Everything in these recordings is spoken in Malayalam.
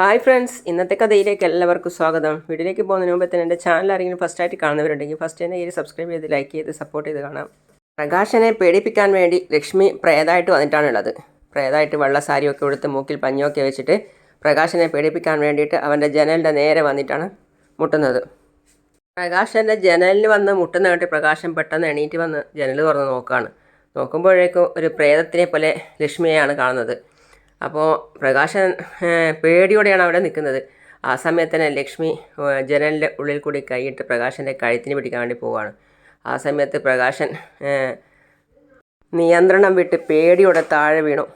ഹായ് ഫ്രണ്ട്സ് ഇന്നത്തെ കഥയിലേക്ക് എല്ലാവർക്കും സ്വാഗതം. വീഡിയോയിലേക്ക് പോകുന്നതിന് മുമ്പ് തന്നെ എന്റെ ചാനൽ ആരെങ്കിലും ഫസ്റ്റ് ആയിട്ട് കാണുന്നവരുണ്ടെങ്കിൽ ഫസ്റ്റ് തന്നെ ഈ സബ്സ്ക്രൈബ് ചെയ്ത് ലൈക്ക് ചെയ്ത് സപ്പോർട്ട് ചെയ്ത് കാണാം. പ്രകാശനെ പേടിപ്പിക്കാൻ വേണ്ടി ലക്ഷ്മി പ്രേതമായിട്ട് വന്നിട്ടാണുള്ളത്. പ്രേതമായിട്ട് വെള്ള സാരിയൊക്കെ ഉടുത്ത് മൂക്കിൽ പഞ്ഞൊക്കെ വെച്ചിട്ട് പ്രകാശനെ പേടിപ്പിക്കാൻ വേണ്ടിയിട്ട് അവന്റെ ജനലിന്റെ നേരെ വന്നിട്ടാണ് മുട്ടുന്നത്. പ്രകാശന്റെ ജനലിൽ വന്ന് മുട്ടുന്ന കേട്ട് പ്രകാശൻ പെട്ടെന്ന് എണീറ്റ് വന്ന് ജനൽ തുറന്ന് നോക്കുകയാണ് നോക്കുമ്പോഴേക്കും ഒരു പ്രേതത്തിനെ പോലെ ലക്ഷ്മിയെയാണ് കാണുന്നത്. അപ്പോൾ പ്രകാശൻ പേടിയോടെയാണ് അവിടെ നിൽക്കുന്നത്. ആ സമയത്ത് തന്നെ ലക്ഷ്മി ജനലിന്റെ ഉള്ളിൽ കൂടി കൈയിട്ട് പ്രകാശന്റെ കഴുത്തിന് പിടിക്കാൻ വേണ്ടി പോവുകയാണ്. ആ സമയത്ത് പ്രകാശൻ നിയന്ത്രണം വിട്ട് പേടിയോടെ താഴെ വീണു.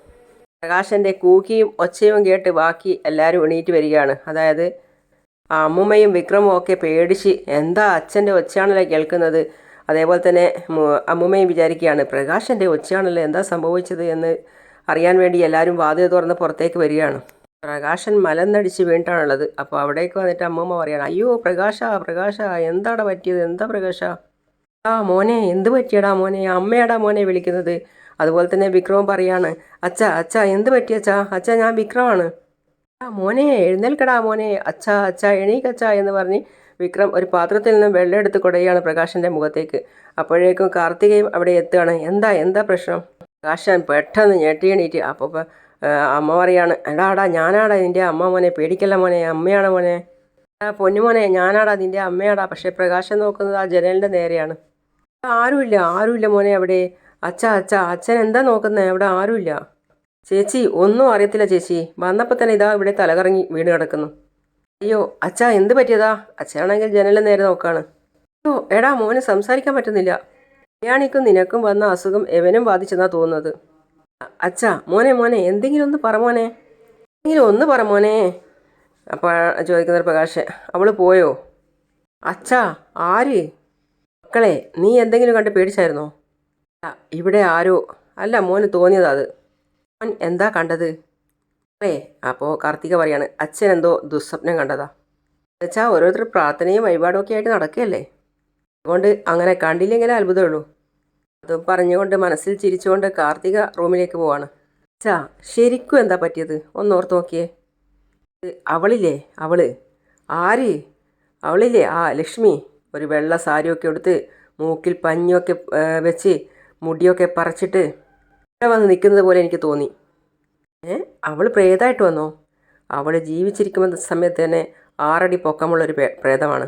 പ്രകാശന്റെ കൂക്കിയും ഒച്ചയും കേട്ട് ബാക്കി എല്ലാവരും എണീറ്റ് വരികയാണ്. അതായത് അമ്മുമ്മയും വിക്രമും ഒക്കെ പേടിച്ച് എന്താ അച്ഛന്റെ ഒച്ചയാണല്ലോ കേൾക്കുന്നത്? അതേപോലെ തന്നെ അമ്മുമ്മയും വിചാരിക്കുകയാണ് പ്രകാശന്റെ ഒച്ചയാണല്ലോ എന്താ സംഭവിച്ചത്? എന്ന് അറിയാൻ വേണ്ടി എല്ലാവരും വാതിൽ തുറന്ന് പുറത്തേക്ക് വരികയാണ്. പ്രകാശൻ മലന്നടിച്ച് വീണിട്ടാണുള്ളത്. അപ്പോൾ അവിടേക്ക് വന്നിട്ട് അമ്മൂമ്മ പറയാണ് അയ്യോ പ്രകാശ പ്രകാശ എന്താടാ പറ്റിയത്? എന്താ പ്രകാശ? ആ മോനെ എന്ത് പറ്റിയടാ മോനെ? അമ്മയാടാ മോനെ വിളിക്കുന്നത്. അതുപോലെ തന്നെ വിക്രമം പറയാണ് അച്ഛ അച്ഛ എന്ത് പറ്റിയച്ചാ അച്ഛ? ഞാൻ വിക്രമാണ്. ആ മോനെ എഴുന്നേൽക്കടാ മോനെ. അച്ഛ അച്ഛ എണീക്കച്ച എന്ന് പറഞ്ഞ് വിക്രം ഒരു പാത്രത്തിൽ നിന്നും വെള്ളം എടുത്ത് കുടയാണ് പ്രകാശന്റെ മുഖത്തേക്ക്. അപ്പോഴേക്കും കാർത്തികയും അവിടെ എത്തുകയാണ്. എന്താ എന്താ പ്രശ്നം? പ്രകാശൻ പെട്ടെന്ന് ഞെട്ടി എണീറ്റ് അപ്പോൾ അമ്മ പറയാണ് എടാ എടാ ഞാനാടാ നിന്റെ അമ്മ മോനെ പേടിക്കല്ല മോനെ അമ്മയാണ് മോനെ. ആ പൊന്നുമോനെ ഞാനാടാ നിന്റെ അമ്മയാടാ. പക്ഷേ പ്രകാശം നോക്കുന്നത് ആ ജനലിന്റെ നേരെയാണ്. ആരുമില്ല ആരുമില്ല മോനെ അവിടെ. അച്ഛ അച്ഛ അച്ഛൻ എന്താ നോക്കുന്നത് അവിടെ ആരുമില്ല. ചേച്ചി ഒന്നും അറിയത്തില്ല ചേച്ചി. വന്നപ്പോൾ തന്നെ ഇതാ ഇവിടെ തലകറങ്ങി വീണ് കിടക്കുന്നു. അയ്യോ അച്ഛ എന്ത് പറ്റിയതാ? അച്ഛനാണെങ്കിൽ ജനലിന്റെ നേരെ നോക്കാണ്. അയ്യോ എടാ മോന് സംസാരിക്കാൻ പറ്റുന്നില്ല. കല്യാണിക്കും നിനക്കും വന്ന അസുഖം എവനും ബാധിച്ചെന്നാ തോന്നുന്നത്? അച്ഛാ മോനെ മോനെ എന്തെങ്കിലും ഒന്ന് പറ മോനെ. എന്തെങ്കിലും ഒന്ന് പറ മോനെ. അപ്പോൾ ചോദിക്കുന്ന പ്രകാശ് അവൾ പോയോ? അച്ഛാ ആര്? മക്കളെ നീ എന്തെങ്കിലും കണ്ട് പേടിച്ചായിരുന്നോ? ഇവിടെ ആരോ? അല്ല മോന് തോന്നിയതാ അത്. മോൻ എന്താ കണ്ടത്? അല്ലേ അപ്പോൾ കാർത്തിക പറയാണ് അച്ഛൻ എന്തോ ദുസ്വപ്നം കണ്ടതാ. എന്നുവെച്ചാൽ ഓരോരുത്തർ പ്രാർത്ഥനയും വഴിപാടും ഒക്കെ ആയിട്ട് നടക്കുകയല്ലേ? അതുകൊണ്ട് അങ്ങനെ കണ്ടില്ലെങ്കിലേ അത്ഭുതമുള്ളൂ. അതും പറഞ്ഞുകൊണ്ട് മനസ്സിൽ ചിരിച്ചുകൊണ്ട് കാർത്തിക റൂമിലേക്ക് പോവാണ്. ചാ ശരിക്കും എന്താ പറ്റിയത്? ഒന്ന് ഓർത്ത് നോക്കിയേ അവളില്ലേ? അവൾ. ആര്? അവളില്ലേ? ആ ലക്ഷ്മി. ഒരു വെള്ള സാരിയൊക്കെ എടുത്ത് മൂക്കിൽ പഞ്ഞൊക്കെ ഏ, വെച്ച് മുടിയൊക്കെ പറിച്ചിട്ട് ഇവിടെ വന്ന് നിൽക്കുന്നത് പോലെ എനിക്ക് തോന്നി. ഏ അവൾ പ്രേതമായിട്ട് വന്നോ? അവൾ ജീവിച്ചിരിക്കുന്ന സമയത്ത് തന്നെ ആറടി പൊക്കമുള്ളൊരു പ്രേതമാണ്.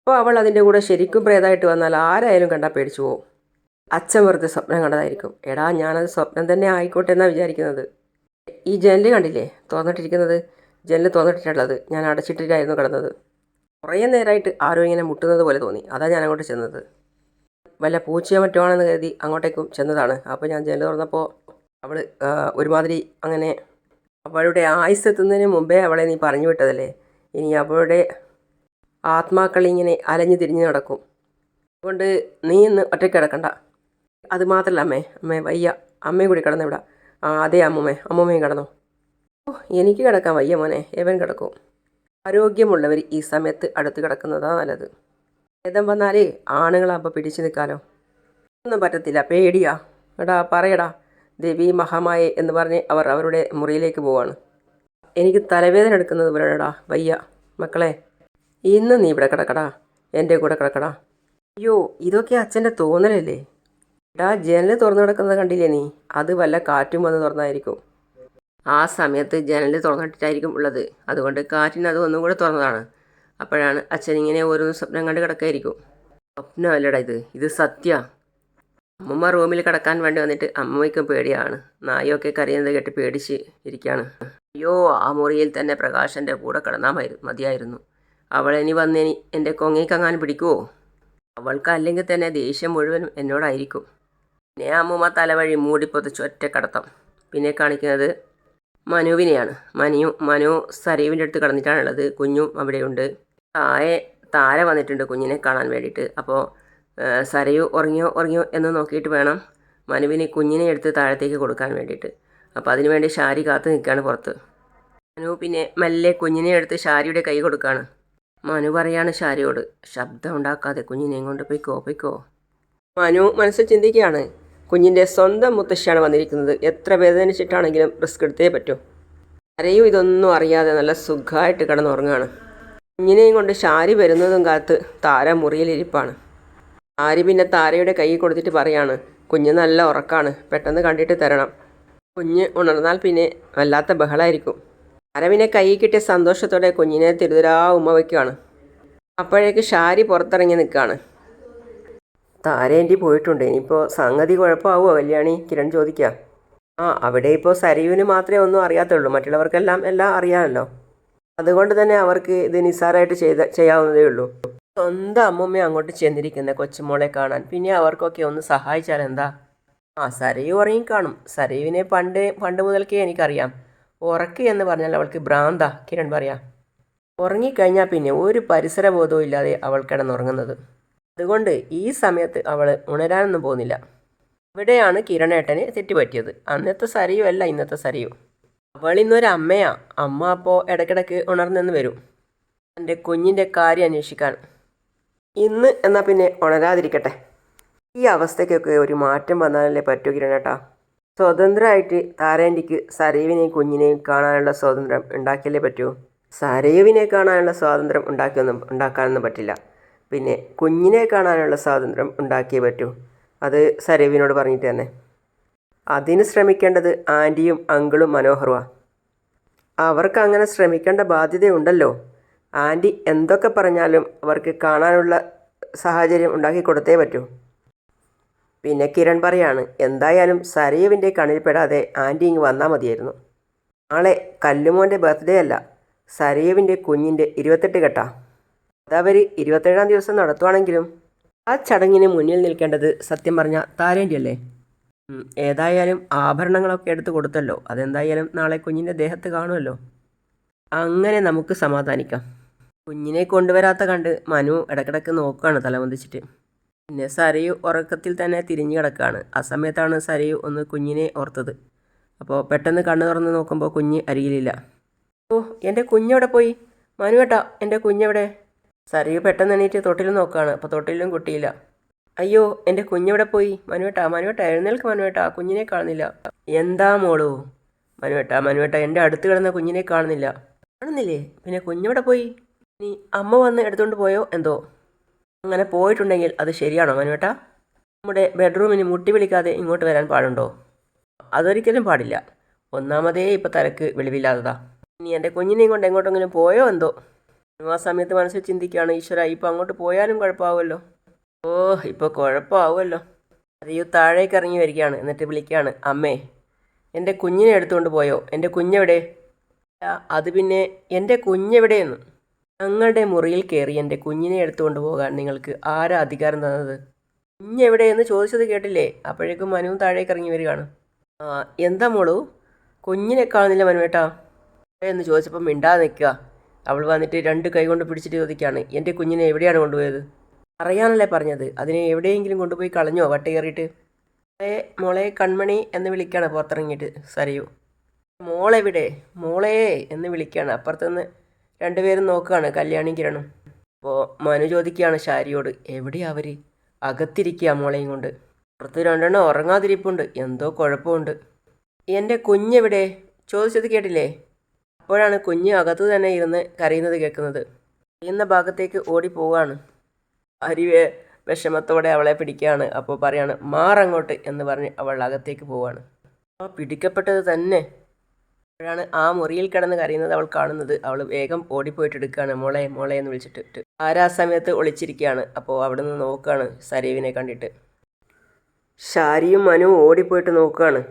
അപ്പോൾ അവൾ അതിന്റെ കൂടെ ശരിക്കും പ്രേതമായിട്ട് വന്നാൽ ആരായാലും കണ്ടാൽ പേടിച്ചു പോകും അച്ഛൻ വെറുതെ സ്വപ്നം കണ്ടതായിരിക്കും. എടാ ഞാനത് സ്വപ്നം തന്നെ ആയിക്കോട്ടെ എന്നാണ് വിചാരിക്കുന്നത്. ഈ ജനൽ കണ്ടില്ലേ? തുറന്നിട്ടിരിക്കുന്നത് ജനൽ തുറന്നിട്ടിട്ടുള്ളത് ഞാൻ അടച്ചിട്ടിട്ടായിരുന്നു കിടന്നത്. കുറേ നേരമായിട്ട് ആരോ ഇങ്ങനെ മുട്ടുന്നത് പോലെ തോന്നി. അതാ ഞാൻ അങ്ങോട്ട് ചെന്നത്. വല്ല പൂച്ചയോ മറ്റോ ആണെന്ന് കരുതി അങ്ങോട്ടേക്കും ചെന്നതാണ്. അപ്പോൾ ഞാൻ ജനൽ തുറന്നപ്പോൾ അവൾ ഒരുമാതിരി അങ്ങനെ അവളുടെ ആയുസ് എത്തുന്നതിന് മുമ്പേ അവളെ നീ പറഞ്ഞു വിട്ടതല്ലേ? ഇനി അവളുടെ ആത്മാക്കളിങ്ങനെ അലഞ്ഞു തിരിഞ്ഞ് നടക്കും. അതുകൊണ്ട് നീ ഇന്ന് ഒറ്റയ്ക്ക് കിടക്കണ്ട. അത് മാത്രമല്ല അമ്മേ. അമ്മേ വയ്യ. അമ്മയും കൂടി കിടന്നു ഇവിടെ. ആ അതെ അമ്മമ്മേ. അമ്മമ്മയും കിടന്നോ? ഓ എനിക്ക് കിടക്കാൻ വയ്യ മോനെ. എവൻ കിടക്കും? ആരോഗ്യമുള്ളവർ ഈ സമയത്ത് അടുത്ത് കിടക്കുന്നതാണ് നല്ലത്. ഭേദം വന്നാൽ ആണുങ്ങളാകുമ്പോൾ പിടിച്ചു നിൽക്കാലോ? ഒന്നും പറ്റത്തില്ല പേടിയാ. എടാ പറയടാ. ദേവി മഹാമായ എന്ന് പറഞ്ഞ് അവർ അവരുടെ മുറിയിലേക്ക് പോവാണ്. എനിക്ക് തലവേദന എടുക്കുന്നത് പോലെടാ വയ്യ. മക്കളെ ഇന്ന് നീ ഇവിടെ കിടക്കടാ. എന്റെ കൂടെ കിടക്കടാ. അയ്യോ ഇതൊക്കെ അച്ഛന്റെ തോന്നലല്ലേ? എടാ ജനൽ തുറന്നു കിടക്കുന്നത് കണ്ടില്ലേ നീ? അത് വല്ല കാറ്റും വന്ന് തുറന്നായിരിക്കും. ആ സമയത്ത് ജനൽ തുറന്നിട്ടിട്ടായിരിക്കും ഉള്ളത്. അതുകൊണ്ട് കാറ്റിന് അത് ഒന്നും കൂടെ തുറന്നതാണ്. അപ്പോഴാണ് അച്ഛൻ ഇങ്ങനെ ഓരോ സ്വപ്നം കണ്ട് കിടക്കായിരിക്കും. സ്വപ്നമല്ലടാ ഇത്. ഇത് സത്യ. അമ്മമ്മ റൂമിൽ കിടക്കാൻ വേണ്ടി വന്നിട്ട് അമ്മയ്ക്കും പേടിയാണ്. നായൊക്കെ കരയുന്നത് കേട്ട് പേടിച്ച് ഇരിക്കുകയാണ് അയ്യോ ആ മുറിയിൽ തന്നെ പ്രകാശന്റെ കൂടെ കിടന്നാൽ മതിയായിരുന്നു. മതിയായിരുന്നു അവളിനി വന്നിനി എന്റെ കൊങ്ങയ്ക്കങ്ങാൻ പിടിക്കുമോ അവൾക്ക് അല്ലെങ്കിൽ തന്നെ ദേഷ്യം മുഴുവനും എന്നോടായിരിക്കും. പിന്നെ അമ്മൂമ്മ തലവഴി മൂടിപ്പൊതിച്ച് ഒറ്റ കടത്തം പിന്നെ കാണിക്കുന്നത് മനുവിനെയാണ്. മനു മനു സരീവിന്റെ അടുത്ത് കടന്നിട്ടാണുള്ളത്. കുഞ്ഞും അവിടെയുണ്ട്. താഴെ താര വന്നിട്ടുണ്ട് കുഞ്ഞിനെ കാണാൻ വേണ്ടിയിട്ട്. അപ്പോൾ സരയു ഉറങ്ങിയോ ഉറങ്ങിയോ എന്ന് നോക്കിയിട്ട് വേണം മനുവിന് കുഞ്ഞിനെ എടുത്ത് താഴത്തേക്ക് കൊടുക്കാൻ വേണ്ടിയിട്ട്. അപ്പോൾ അതിനുവേണ്ടി ഷാരി കാത്തു നിൽക്കുകയാണ് പുറത്ത്. മനു പിന്നെ മെല്ലെ കുഞ്ഞിനെ എടുത്ത് ഷാരിയുടെ കൈ കൊടുക്കുകയാണ്. മനു പറയാണ് ഷാരിയോട് ശബ്ദം ഉണ്ടാക്കാതെ കുഞ്ഞിനെയും കൊണ്ട് പൊയ്ക്കോ പൊയ്ക്കോ. മനു മനസ്സിൽ ചിന്തിക്കുകയാണ് കുഞ്ഞിന്റെ സ്വന്തം മുത്തശ്ശിയാണ് വന്നിരിക്കുന്നത്. എത്ര വേദനിച്ചിട്ടാണെങ്കിലും റിസ്ക് എടുത്തേ പറ്റൂ. ആരെയും ഇതൊന്നും അറിയാതെ നല്ല സുഖമായിട്ട് കിടന്നുറങ്ങുകയാണ്. കുഞ്ഞിനെയും കൊണ്ട് ഷാരി വരുന്നതും കാത്ത് താര മുറിയിലിരിപ്പാണ് ആരി പിന്നെ താരയുടെ കൈ കൊടുത്തിട്ട് പറയാണ് കുഞ്ഞ് നല്ല ഉറക്കാണ് പെട്ടെന്ന് കണ്ടിട്ട് തരണം. കുഞ്ഞ് ഉണർന്നാൽ പിന്നെ വല്ലാത്ത ബഹളമായിരിക്കും താര പിന്നെ കൈ കിട്ടിയ സന്തോഷത്തോടെ കുഞ്ഞിനെ തിരുതരാ ഉമ്മ വയ്ക്കുകയാണ്. അപ്പോഴേക്ക് ഷാരി പുറത്തിറങ്ങി നിൽക്കുകയാണ്. താരേന്റെ പോയിട്ടുണ്ട്. ഇനിയിപ്പോൾ സംഗതി കുഴപ്പമാവുമോ? കല്യാണി കിരൺ ചോദിക്കുക ആ അവിടെ ഇപ്പോൾ സരീവിന് മാത്രമേ ഒന്നും അറിയാത്തുള്ളൂ. മറ്റുള്ളവർക്കെല്ലാം എല്ലാം അറിയാമല്ലോ. അതുകൊണ്ട് തന്നെ അവർക്ക് ഇത് നിസ്സാരമായിട്ട് ചെയ്ത ചെയ്യാവുന്നതേ ഉള്ളൂ. സ്വന്തം അമ്മൂമ്മ അങ്ങോട്ട് ചെന്നിരിക്കുന്ന കൊച്ചുമോളെ കാണാൻ. പിന്നെ അവർക്കൊക്കെ ഒന്ന് സഹായിച്ചാൽ എന്താ? ആ സരയു ഉറങ്ങി കാണും. സരയുവിനെ പണ്ട് പണ്ട് മുതൽക്കേ എനിക്കറിയാം. ഉറക്കി എന്ന് പറഞ്ഞാൽ അവൾക്ക് ഭ്രാന്താ കിരൺ പറയാം. ഉറങ്ങിക്കഴിഞ്ഞാൽ പിന്നെ ഒരു പരിസരബോധവും ഇല്ലാതെ അവൾ കിടന്നുറങ്ങുന്നത്. അതുകൊണ്ട് ഈ സമയത്ത് അവൾ ഉണരാനൊന്നും പോകുന്നില്ല. ഇവിടെയാണ് കിരണേട്ടന് തെറ്റുപറ്റിയത്. അന്നത്തെ സരിയു അല്ല ഇന്നത്തെ സരിയു. അവൾ ഇന്നൊരു അമ്മയാ. അമ്മ അപ്പോൾ ഇടയ്ക്കിടയ്ക്ക് ഉണർന്നെന്ന് വരും. എന്റെ കുഞ്ഞിന്റെ കാര്യം അന്വേഷിക്കാൻ. ഇന്ന് എന്നാൽ പിന്നെ ഉണരാതിരിക്കട്ടെ. ഈ അവസ്ഥയ്ക്കൊക്കെ ഒരു മാറ്റം വന്നാലല്ലേ പറ്റൂ കിരണേട്ടാ. സ്വതന്ത്രമായിട്ട് താരേന്റിക്ക് സരയുവിനെയും കുഞ്ഞിനെയും കാണാനുള്ള സ്വാതന്ത്ര്യം ഉണ്ടാക്കിയല്ലേ പറ്റൂ? സരയുവിനെ കാണാനുള്ള സ്വാതന്ത്ര്യം ഉണ്ടാക്കിയൊന്നും ഉണ്ടാക്കാനൊന്നും പറ്റില്ല. പിന്നെ കുഞ്ഞിനെ കാണാനുള്ള സ്വാതന്ത്ര്യം ഉണ്ടാക്കിയേ പറ്റൂ. അത് സരവിനോട് പറഞ്ഞിട്ട് തന്നെ. അതിന് ശ്രമിക്കേണ്ടത് ആന്റിയും അങ്കിളും മനോഹറുമാണ് അവർക്ക് അങ്ങനെ ശ്രമിക്കേണ്ട ബാധ്യതയുണ്ടല്ലോ. ആന്റി എന്തൊക്കെ പറഞ്ഞാലും അവർക്ക് കാണാനുള്ള സാഹചര്യം ഉണ്ടാക്കി കൊടുത്തേ പറ്റൂ. പിന്നെ കിരൺ പറയാണ് എന്തായാലും സരയുവിന്റെ കണ്ണിൽപ്പെടാതെ ആന്റി ഇങ്ങ് വന്നാൽ മതിയായിരുന്നു. നാളെ കല്ലുമോന്റെ ബർത്ത്ഡേ അല്ല സരയുവിന്റെ കുഞ്ഞിന്റെ ഇരുപത്തെട്ട് കെട്ടാ. അതവർ ഇരുപത്തേഴാം ദിവസം നടത്തുവാണെങ്കിലും ആ ചടങ്ങിന് മുന്നിൽ നിൽക്കേണ്ടത് സത്യം പറഞ്ഞ താരേന്റെ അല്ലേ ഉം, ഏതായാലും ആഭരണങ്ങളൊക്കെ എടുത്ത് കൊടുത്തല്ലോ. അതെന്തായാലും നാളെ കുഞ്ഞിന്റെ ദേഹത്ത് കാണുമല്ലോ അങ്ങനെ നമുക്ക് സമാധാനിക്കാം. കുഞ്ഞിനെ കൊണ്ടുവരാത്ത കണ്ട് മനു ഇടക്കിടക്ക് നോക്കുകയാണ് തലമന്തിച്ചിട്ട്. പിന്നെ സരയു ഉറക്കത്തിൽ തന്നെ തിരിഞ്ഞു കിടക്കുകയാണ് ആ സമയത്താണ് സരയു ഒന്ന് കുഞ്ഞിനെ ഓർത്തത്. അപ്പോൾ പെട്ടെന്ന് കണ്ണു തുറന്ന് നോക്കുമ്പോൾ കുഞ്ഞ് അരികിലില്ല. ഓ എന്റെ കുഞ്ഞെവിടെ പോയി? മനുവേട്ടാ എന്റെ കുഞ്ഞെവിടെ സരയു പെട്ടെന്ന് എണീറ്റ് തൊട്ടിൽ നോക്കുകയാണ് അപ്പോൾ തൊട്ടിലും കുട്ടിയില്ല. അയ്യോ എന്റെ കുഞ്ഞെവിടെ പോയി? മനുവേട്ടാ മനുവേട്ടാ എഴുന്നേൽക്ക് മനുവേട്ടാ കുഞ്ഞിനെ കാണുന്നില്ല. എന്താ മോളു? മനുവേട്ടാ മനുവേട്ട എന്റെ അടുത്ത് കിടന്ന കുഞ്ഞിനെ കാണുന്നില്ല. കാണുന്നില്ലേ? പിന്നെ കുഞ്ഞെവിടെ പോയി? ഇനി അമ്മ വന്ന് എടുത്തുകൊണ്ട് പോയോ? എന്തോ? അങ്ങനെ പോയിട്ടുണ്ടെങ്കിൽ അത് ശരിയാണോ മനുവേട്ടാ? നമ്മുടെ ബെഡ്റൂമിന് മുട്ടി വിളിക്കാതെ ഇങ്ങോട്ട് വരാൻ പാടുണ്ടോ? അതൊരിക്കലും പാടില്ല. ഒന്നാമതേ ഇപ്പം തലക്ക് വെളിവില്ലാത്തതാ. ഇനി എന്റെ കുഞ്ഞിനെയും കൊണ്ട് എങ്ങോട്ടെങ്കിലും പോയോ എന്തോ? ആ സമയത്ത് മനസ്സിൽ ചിന്തിക്കുകയാണ് ഈശ്വര ഇപ്പോൾ അങ്ങോട്ട് പോയാലും കുഴപ്പമാവുമല്ലോ. ഓ ഇപ്പോൾ കുഴപ്പമാവുമല്ലോ. അറിയൂ താഴേക്ക് ഇറങ്ങി വരികയാണ് എന്നിട്ട് വിളിക്കുകയാണ് അമ്മേ എന്റെ കുഞ്ഞിനെ എടുത്തുകൊണ്ട് പോയോ? എന്റെ കുഞ്ഞെവിടെ? "ആ, അത് പിന്നെ എന്റെ കുഞ്ഞെവിടെയെന്ന്? ഞങ്ങളുടെ മുറിയിൽ കയറി എന്റെ കുഞ്ഞിനെ എടുത്തുകൊണ്ട് പോകാൻ നിങ്ങൾക്ക് ആരാ അധികാരം തന്നത്? കുഞ്ഞെവിടെയെന്ന് ചോദിച്ചത് കേട്ടില്ലേ? അപ്പോഴേക്കും മനുവും താഴേക്ക് ഇറങ്ങി വരികയാണ്. എന്താ മോളു? കുഞ്ഞിനെ കാണുന്നില്ല മനുവേട്ടാ. എന്ന് ചോദിച്ചപ്പോൾ മിണ്ടാതെ നിൽക്കുക. അവൾ വന്നിട്ട് രണ്ട് കൈ കൊണ്ട് പിടിച്ചിട്ട് ചോദിക്കുകയാണ് എന്റെ കുഞ്ഞിനെ എവിടെയാണ് കൊണ്ടുപോയത്? അറിയാനല്ലേ പറഞ്ഞത്. അതിനെ എവിടെയെങ്കിലും കൊണ്ടുപോയി കളഞ്ഞോ വട്ട കയറിയിട്ട്? മോളെ മോളെ കൺമണി എന്ന് വിളിക്കുകയാണ് പുറത്തിറങ്ങിയിട്ട് സരയു. മോളെവിടെ? മോളേ എന്ന് വിളിക്കുകയാണ്. അപ്പുറത്തുനിന്ന് രണ്ടുപേരും നോക്കുകയാണ് കല്യാണി കിരണും. അപ്പോൾ മനു ചോദിക്കുകയാണ് ശാരിയോട് എവിടെയാ അവർ അകത്തിരിക്കുക മോളെയും കൊണ്ട്. പുറത്ത് രണ്ടെണ്ണം ഉറങ്ങാതിരിപ്പുണ്ട്. എന്തോ കുഴപ്പമുണ്ട്. എന്റെ കുഞ്ഞെവിടെ? ചോദിച്ചത് കേട്ടില്ലേ? അപ്പോഴാണ് കുഞ്ഞ് അകത്തു തന്നെ ഇരുന്ന് കരയുന്നത് കേൾക്കുന്നത്. കരയുന്ന ഭാഗത്തേക്ക് ഓടി പോവുകയാണ് അരി വേ- വിഷമത്തോടെ അവളെ പിടിക്കുകയാണ്. അപ്പോൾ പറയാണ് മാറങ്ങോട്ട് എന്ന് പറഞ്ഞ് അവൾ അകത്തേക്ക് പോവുകയാണ് ആ പിടിക്കപ്പെട്ടത് തന്നെ. അപ്പോഴാണ് ആ മുറിയിൽ കിടന്ന് കരയുന്നത് അവൾ കാണുന്നത്. അവൾ വേഗം ഓടിപ്പോയിട്ട് എടുക്കുകയാണ് മോളെ മോളെ എന്ന് വിളിച്ചിട്ട് ആരാ സമയത്ത് ഒളിച്ചിരിക്കുകയാണ്. അപ്പോൾ അവിടെ നിന്ന് നോക്കുകയാണ് സരീവിനെ കണ്ടിട്ട്. ഷാരിയും മനു ഓടിപ്പോയിട്ട് നോക്കുകയാണ്.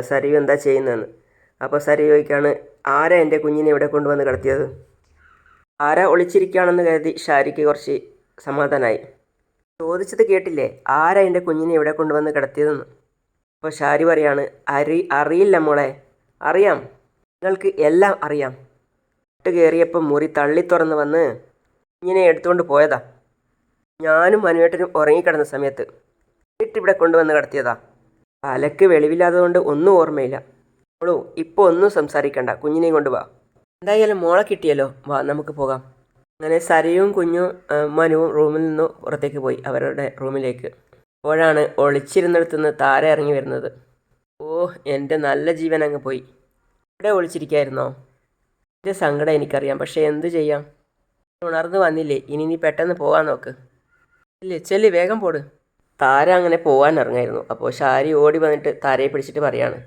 സരീവ് എന്താ ചെയ്യുന്നതെന്ന്? അപ്പോൾ സരീവ് ചോദിക്കുകയാണ് ആരാ എന്റെ കുഞ്ഞിനെ ഇവിടെ കൊണ്ടുവന്ന് കിടത്തിയത്? ആരാ ഒളിച്ചിരിക്കുകയാണെന്ന് കരുതി ഷാരിക്ക് കുറച്ച് സമാധാനമായി ചോദിച്ചത് കേട്ടില്ലേ? ആരാ എന്റെ കുഞ്ഞിനെ ഇവിടെ കൊണ്ടുവന്ന് കിടത്തിയതെന്ന്? അപ്പോൾ ഷാരി പറയാണ് അറി അറിയില്ല മോളെ. അറിയാം. നിങ്ങൾക്ക് എല്ലാം അറിയാം. ഇട്ട് കയറിയപ്പോൾ മുറി തള്ളി തുറന്ന് വന്ന് കുഞ്ഞിനെ എടുത്തുകൊണ്ട് പോയതാ. ഞാനും മനുവേട്ടനും ഉറങ്ങിക്കിടന്ന സമയത്ത് ഇവിടെ കൊണ്ടുവന്ന് കിടത്തിയതാ. അലക്ക് വെളിവില്ലാത്തതുകൊണ്ട് ഒന്നും ഓർമ്മയില്ല. മോളു ഇപ്പോൾ ഒന്നും സംസാരിക്കണ്ട. കുഞ്ഞിനെയും കൊണ്ട് വാ. എന്തായാലും മോളെ കിട്ടിയല്ലോ. വാ നമുക്ക് പോകാം. അങ്ങനെ സരയും കുഞ്ഞും മനുവും റൂമിൽ നിന്ന് പുറത്തേക്ക് പോയി അവരുടെ റൂമിലേക്ക്. അപ്പോഴാണ് ഒളിച്ചിരുന്നിടത്തുനിന്ന് താര ഇറങ്ങി വരുന്നത്. ഓ എന്റെ നല്ല ജീവൻ അങ്ങ് പോയി. ഇവിടെ ഒളിച്ചിരിക്കായിരുന്നോ? എന്റെ സങ്കടം എനിക്കറിയാം പക്ഷേ എന്ത് ചെയ്യാം? ഉണർന്നു വന്നില്ലേ ഇനി നീ പെട്ടെന്ന് പോകാൻ നോക്ക്. ഇല്ലേ ചെല്ലി വേഗം പോട്. താര അങ്ങനെ പോകാൻ ഇറങ്ങായിരുന്നു. അപ്പോൾ ഷാരി ഓടി വന്നിട്ട് താരയെ പിടിച്ചിട്ട് പറയാണ്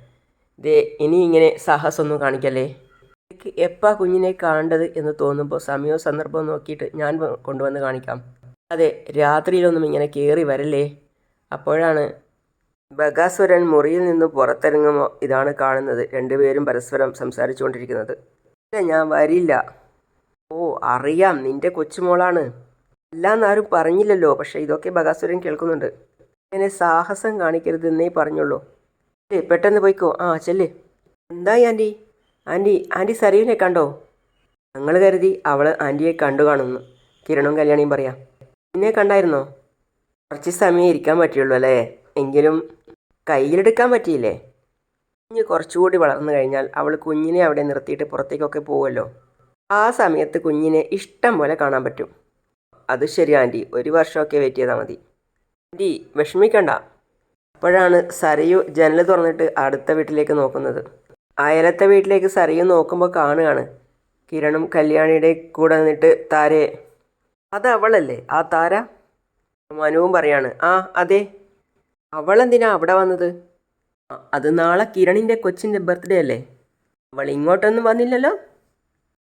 ദേ ഇനി ഇങ്ങനെ സാഹസമൊന്നും കാണിക്കല്ലേ? എനിക്ക് എപ്പാ കുഞ്ഞിനെ കാണേണ്ടത് എന്ന് തോന്നുമ്പോൾ സമയവും സന്ദർഭവും നോക്കിയിട്ട് ഞാൻ കൊണ്ടുവന്ന് കാണിക്കാം. അതെ രാത്രിയിലൊന്നും ഇങ്ങനെ കയറി വരല്ലേ? അപ്പോഴാണ് ബഗാസുരൻ മുറിയിൽ നിന്ന് പുറത്തിറങ്ങുമ്പോൾ ഇതാണ് കാണുന്നത്. രണ്ടുപേരും പരസ്പരം സംസാരിച്ചുകൊണ്ടിരിക്കുന്നത്. ഇല്ല ഞാൻ വരില്ല. ഓ അറിയാം. നിന്റെ കൊച്ചുമോളാണ്. അല്ലാന്നാരും പറഞ്ഞില്ലല്ലോ പക്ഷേ ഇതൊക്കെ ബഗാസുരൻ കേൾക്കുന്നുണ്ട്. ഇങ്ങനെ സാഹസം കാണിക്കരുതെന്നേ പറഞ്ഞുള്ളൂ. ഏ പെട്ടെന്ന് പോയിക്കോ. ആ ചെല്ലേ. എന്തായി ആന്റി ആന്റി ആന്റി സരീവിനെ കണ്ടോ? ഞങ്ങൾ കരുതി അവൾ ആന്റിയെ കണ്ടു കാണുന്നു. കിരണും കല്യാണിയും പറയാം. നിന്നെ കണ്ടായിരുന്നോ? കുറച്ച് സമയം ഇരിക്കാൻ പറ്റുള്ളൂ അല്ലേ? എങ്കിലും കയ്യിലെടുക്കാൻ പറ്റിയില്ലേ? കുഞ്ഞ് കുറച്ചുകൂടി വളർന്നു കഴിഞ്ഞാൽ അവൾ കുഞ്ഞിനെ അവിടെ നിർത്തിയിട്ട് പുറത്തേക്കൊക്കെ പോവുമല്ലോ. ആ സമയത്ത് കുഞ്ഞിനെ ഇഷ്ടം പോലെ കാണാൻ പറ്റും. അത് ശരി ആന്റി ഒരു വർഷമൊക്കെ വെയിറ്റ് ചെയ്താൽ മതി. ആന്റി വിഷമിക്കണ്ട. അപ്പോഴാണ് സരയു ജനൽ തുറന്നിട്ട് അടുത്ത വീട്ടിലേക്ക് നോക്കുന്നത്. അയലത്തെ വീട്ടിലേക്ക് സരയു നോക്കുമ്പോൾ കാണുകയാണ്. കിരണും കല്യാണിയുടെ കൂടെ നിന്നിട്ട് താരയെ. അത് അവളല്ലേ? ആ താര? മനുവും പറയാണ്. ആ അതെ. അവളെന്തിനാ അവിടെ വന്നത്? അത് നാളെ കിരണിന്റെ കൊച്ചിന്റെ ബർത്ത്ഡേ അല്ലേ? അവൾ ഇങ്ങോട്ടൊന്നും വന്നില്ലല്ലോ?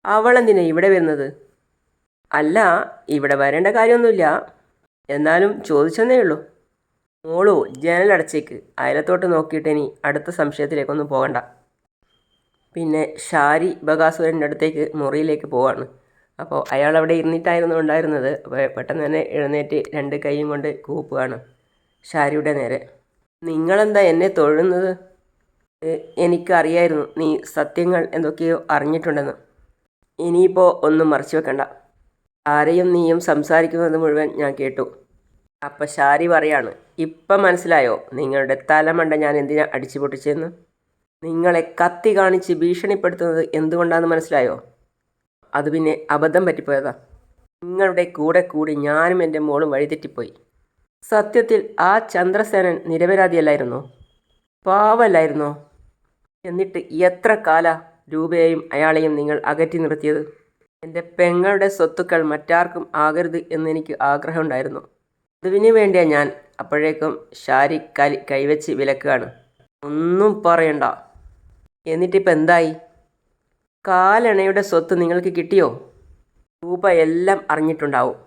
അവളെന്തിനാ ഇവിടെ വരുന്നത്? അല്ല ഇവിടെ വരേണ്ട കാര്യമൊന്നുമില്ല. എന്നാലും ചോദിച്ചെന്നേ ഉള്ളൂ. മോളു ജനലടച്ചേക്ക് അയലത്തോട്ട് നോക്കിയിട്ട് ഇനി അടുത്ത സംശയത്തിലേക്കൊന്നും പോകണ്ട. പിന്നെ ഷാരി ബഗാസുരന്റെ അടുത്തേക്ക് മുറിയിലേക്ക് പോവാണ്. അപ്പോൾ അയാൾ അവിടെ ഇരുന്നിട്ടായിരുന്നു ഉണ്ടായിരുന്നത്. അപ്പോൾ പെട്ടെന്ന് തന്നെ എഴുന്നേറ്റ് രണ്ട് കൈയും കൊണ്ട് കൂപ്പുകയാണ് ഷാരിയുടെ നേരെ. നിങ്ങളെന്താ എന്നെ തൊഴുന്നത്? "ഏ, എനിക്കറിയായിരുന്നു. നീ സത്യങ്ങൾ എന്തൊക്കെയോ അറിഞ്ഞിട്ടുണ്ടെന്ന്. ഇനിയിപ്പോൾ ഒന്നും മറച്ചു വെക്കണ്ട. ആരെയും നീയും സംസാരിക്കുന്നത് മുഴുവൻ ഞാൻ കേട്ടു. അപ്പം ഷാരി പറയാണ് ഇപ്പം മനസ്സിലായോ? നിങ്ങളുടെ തലമണ്ട ഞാൻ എന്തിനാ അടിച്ചു പൊട്ടിച്ചെന്ന് നിങ്ങളെ കത്തി കാണിച്ച് ഭീഷണിപ്പെടുത്തുന്നത് എന്തുകൊണ്ടാണെന്ന് മനസ്സിലായോ? അത് പിന്നെ അബദ്ധം പറ്റിപ്പോയതാ. നിങ്ങളുടെ കൂടെ കൂടി ഞാനും എന്റെ മോളും വഴിതെറ്റിപ്പോയി. സത്യത്തിൽ ആ ചന്ദ്രസേനൻ നിരപരാധിയല്ലായിരുന്നോ? പാവല്ലായിരുന്നോ? എന്നിട്ട് എത്ര കാല രൂപയെയും അയാളെയും നിങ്ങൾ അകറ്റി നിർത്തിയത്? എന്റെ പെങ്ങളുടെ സ്വത്തുക്കൾ മറ്റാർക്കും ആകരുത് എന്നെനിക്ക് ആഗ്രഹമുണ്ടായിരുന്നു. അതിനു വേണ്ടിയാണ് ഞാൻ അപ്പോഴേക്കും ഷാരി കലി കൈവച്ച് വിലക്കുകയാണ്. ഒന്നും പറയണ്ട. എന്നിട്ടിപ്പോൾ എന്തായി? കാലണയുടെ സ്വത്ത് നിങ്ങൾക്ക് കിട്ടിയോ? രൂപ എല്ലാം അറിഞ്ഞിട്ടുണ്ടാവും.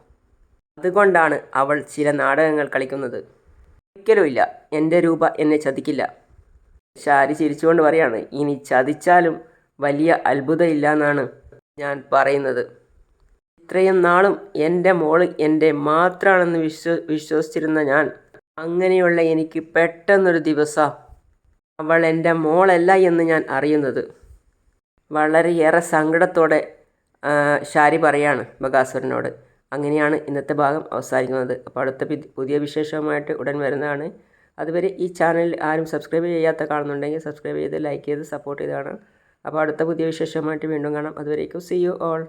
അതുകൊണ്ടാണ് അവൾ ചില നാടകങ്ങൾ കളിക്കുന്നത്. ഒരിക്കലുമില്ല എന്റെ രൂപ എന്നെ ചതിക്കില്ല. ഷാരി ചിരിച്ചുകൊണ്ട് പറയാണ്. ഇനി ചതിച്ചാലും വലിയ അത്ഭുതമില്ല എന്നാണ് ഞാൻ പറയുന്നത്. ഇത്രയും നാളും എന്റെ മോൾ എന്റെ മാത്രമാണെന്ന് വിശ്വ വിശ്വസിച്ചിരുന്ന ഞാൻ അങ്ങനെയുള്ള എനിക്ക് പെട്ടെന്നൊരു ദിവസം. അവൾ എന്റെ മോളല്ല എന്ന് ഞാൻ അറിയുന്നത്. വളരെയേറെ സങ്കടത്തോടെ ഷാരി പറയാണ് ബഗാസുരനോട്. അങ്ങനെയാണ് ഇന്നത്തെ ഭാഗം അവസാനിക്കുന്നത്. അപ്പോൾ അടുത്ത പുതിയ വിശേഷവുമായിട്ട് ഉടൻ വരുന്നതാണ്. അതുവരെ ഈ ചാനൽ ആരും സബ്സ്ക്രൈബ് ചെയ്യാത്ത കാണുന്നുണ്ടെങ്കിൽ സബ്സ്ക്രൈബ് ചെയ്ത് ലൈക്ക് ചെയ്ത് സപ്പോർട്ട് ചെയ്ത് കാണാം അപ്പോൾ അടുത്ത പുതിയ വിശേഷവുമായിട്ട് വീണ്ടും കാണാം. അതുവരേക്കും സി യു ഓൾ.